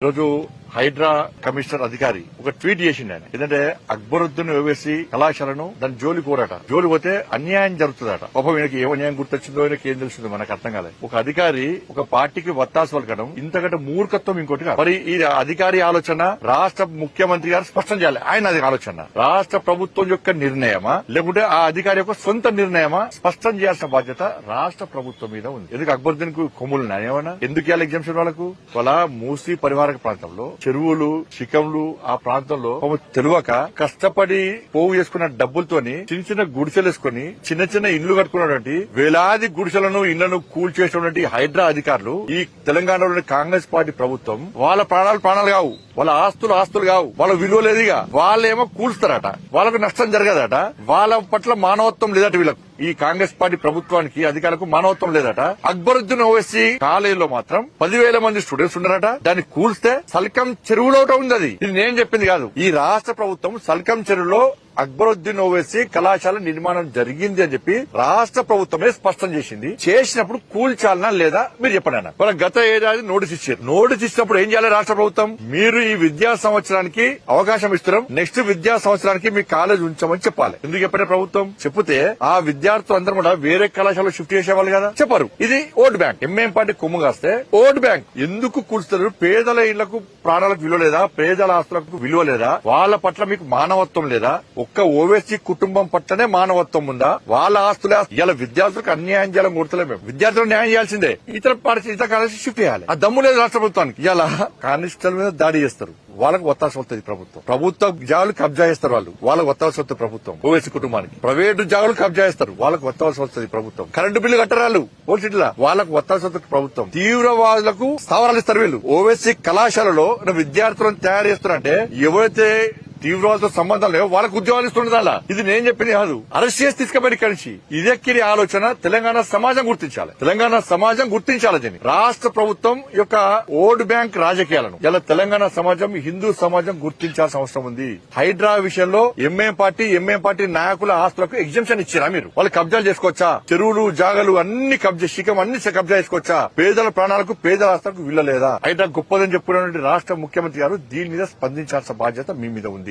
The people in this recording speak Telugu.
德州 హైడ్రా కమిషనర్ అధికారి ఒక ట్వీట్ చేసిండు ఆయన. ఏంటంటే అక్బరుద్దీన్ ఓవేసి కళాశాలను దాని జోలి కోరట. జోలి పోతే అన్యాయం జరుగుతుందట. పాపం ఈయనకి ఏ అన్యాయం గుర్తొచ్చిందో ఈయనకి ఏం తెలుస్తుందో మనకు అర్థం కాలేదు ఒక అధికారి ఒక పార్టీకి వత్తాసు పలకడం ఇంతకంటే మూర్ఖత్వం ఇంకోటి కాదు. మరి ఈ అధికారి ఆలోచన రాష్ట్ర ముఖ్యమంత్రి గారు స్పష్టం చేయాలి. ఆయన అది ఆలోచన. రాష్ట్ర ప్రభుత్వం యొక్క నిర్ణయమా? లేకుంటే ఆ అధికారి యొక్క సొంత నిర్ణయమా? స్పష్టం చేయాల్సిన బాధ్యత రాష్ట్ర ప్రభుత్వం మీద ఉంది. ఎందుకు అక్బరుద్దీన్కు కొమ్ములు ఉన్నాయి ఏమన్నా? ఎందుకు ఇవ్వాలి ఎగ్జామ్షన్ వాళ్ళకు? వాళ్ళ మూసి పరివారక ప్రాంతంలో చెరువులు శిఖంలు ఆ ప్రాంతంలో తెలియక కష్టపడి పోగు చేసుకున్న డబ్బులతోని చిన్న చిన్న గుడిసెలు వేసుకుని చిన్న చిన్న ఇల్లు కట్టుకున్నటువంటి వేలాది గుడిసెలను ఇళ్ళను కూల్చేసినటువంటి హైడ్రా అధికారులు ఈ తెలంగాణలోని కాంగ్రెస్ పార్టీ ప్రభుత్వం వాళ్ళ ప్రాణాలు ప్రాణాలు కావు. వాళ్ళ ఆస్తులు ఆస్తులు కావు. వాళ్ళ విలువ లేదుగా. వాళ్ళేమో కూల్స్తారట. వాళ్ళకు నష్టం జరగదట. వాళ్ళ పట్ల మానవత్వం లేదట వీళ్ళకు. ఈ కాంగ్రెస్ పార్టీ ప్రభుత్వానికి అధికారులకు మానవత్వం లేదట. అక్బరుద్దీన్ ఓవైసీ కాలేజీలో మాత్రం పదివేల మంది స్టూడెంట్స్ ఉన్నారట. దాన్ని కూల్స్తే సల్కం చెరువులో ఒకటి ఉంది అది. ఇది నేను చెప్పింది కాదు. ఈ రాష్ట్ర ప్రభుత్వం సల్కం చెరువులో అక్బరుద్దీన్ ఓవైసీ కళాశాల నిర్మాణం జరిగింది అని చెప్పి రాష్ట్ర ప్రభుత్వమే స్పష్టం చేసింది. చేసినప్పుడు కూల్చాలనా లేదా? మీరు చెప్పండి అన్న. వాళ్ళ గత ఏడాది నోటీస్ ఇచ్చారు. నోటీస్ ఇచ్చినప్పుడు ఏం చేయాలి రాష్ట్ర ప్రభుత్వం? మీరు ఈ విద్యా సంవత్సరానికి అవకాశం ఇస్తున్నాం. నెక్స్ట్ విద్యా సంవత్సరానికి మీ కాలేజ్ ఉంచామని చెప్పాలి. ఎందుకు చెప్పిన ప్రభుత్వం? చెప్తే ఆ విద్యార్థులు అందరూ కూడా వేరే కళాశాలలో షిఫ్ట్ చేసేవాళ్ళు కదా? చెప్పారు. ఇది ఓట్ బ్యాంక్. ఎంఏం పార్టీ కొమ్ము కాస్తే ఓట్ బ్యాంక్. ఎందుకు కూల్స్తారు పేదల ఇళ్ళకు ప్రాణాలకు విలువ లేదా? పేదల ఆస్తులకు విలువ లేదా? వాళ్ళ పట్ల మీకు మానవత్వం లేదా? ఒక్క ఓవేసీ కుటుంబం పట్లనే మానవత్వం ఉందా? వాళ్ళ ఆస్తుల ఇలా విద్యార్థులకు అన్యాయం చేయాలని కోరుతలే మేము. విద్యార్థులకు న్యాయం చేయాల్సిందే. ఇతర పార్టీ ఇతర కాలేజీ షిఫ్ట్ చేయాలి. ఆ దమ్ము లేదు రాష్ట్ర ప్రభుత్వానికి. ఇలా కానిస్టల్ మీద దాడి చేస్తారు. వాళ్ళకు ఒత్తాల్సి వస్తుంది ప్రభుత్వం. ప్రభుత్వ జాగులు కబ్జా చేస్తారు వాళ్ళు. వాళ్ళకి ఒత్తాల్సి వస్తుంది ప్రభుత్వం. ఓవేసీ కుటుంబానికి. ప్రైవేటు జాగులు కబ్జా చేస్తారు. వాళ్ళకి ఒత్తాల్సి వస్తుంది ప్రభుత్వం. కరెంటు బిల్లు కట్టరాలు ఓల్సిటీలా వాళ్ళకు ఒత్తాల్సి వస్తుంది ప్రభుత్వం. తీవ్రవాదులకు స్థావరాలు ఇస్తారు వీళ్ళు. ఓవేసీ కళాశాలలో విద్యార్థులను తయారు చేస్తున్నారంటే ఎవరైతే తీవ్రవాదులతో సంబంధం లేవు. వాళ్ళకు ఉద్యోగాలు ఇస్తుండదు ఇది నేను చెప్పింది కాదు. అరెస్ట్ చేసి తీసుకుపోయి ఇక్కడి నుంచి ఇదెక్కిరి ఆలోచన తెలంగాణ సమాజం గుర్తించాలి. తెలంగాణ సమాజం గుర్తించాలి దీన్ని. రాష్ట్ర ప్రభుత్వం యొక్క ఓట్ బ్యాంక్ రాజకీయాలను ఇలా తెలంగాణ సమాజం హిందూ సమాజం గుర్తించాల్సిన అవసరం ఉంది. హైడ్రా విషయంలో ఎంఏం పార్టీ ఎంఏం పార్టీ నాయకుల ఆస్తులకు ఎగ్జిబిషన్ ఇచ్చారా మీరు? వాళ్ళు కబ్జాలు చేసుకోవచ్చా? చెరువులు జాగలు అన్ని కబ్జా శిఖం అన్ని కబ్జా చేసుకోవచ్చా? పేదల ప్రాణాలకు పేదల ఆస్తులకు వీళ్ళలేదా? హైడ్రా గొప్పదని చెప్పుకున్నటువంటి రాష్ట్ర ముఖ్యమంత్రి గారు దీని మీద స్పందించాల్సిన బాధ్యత మీ మీద ఉంది.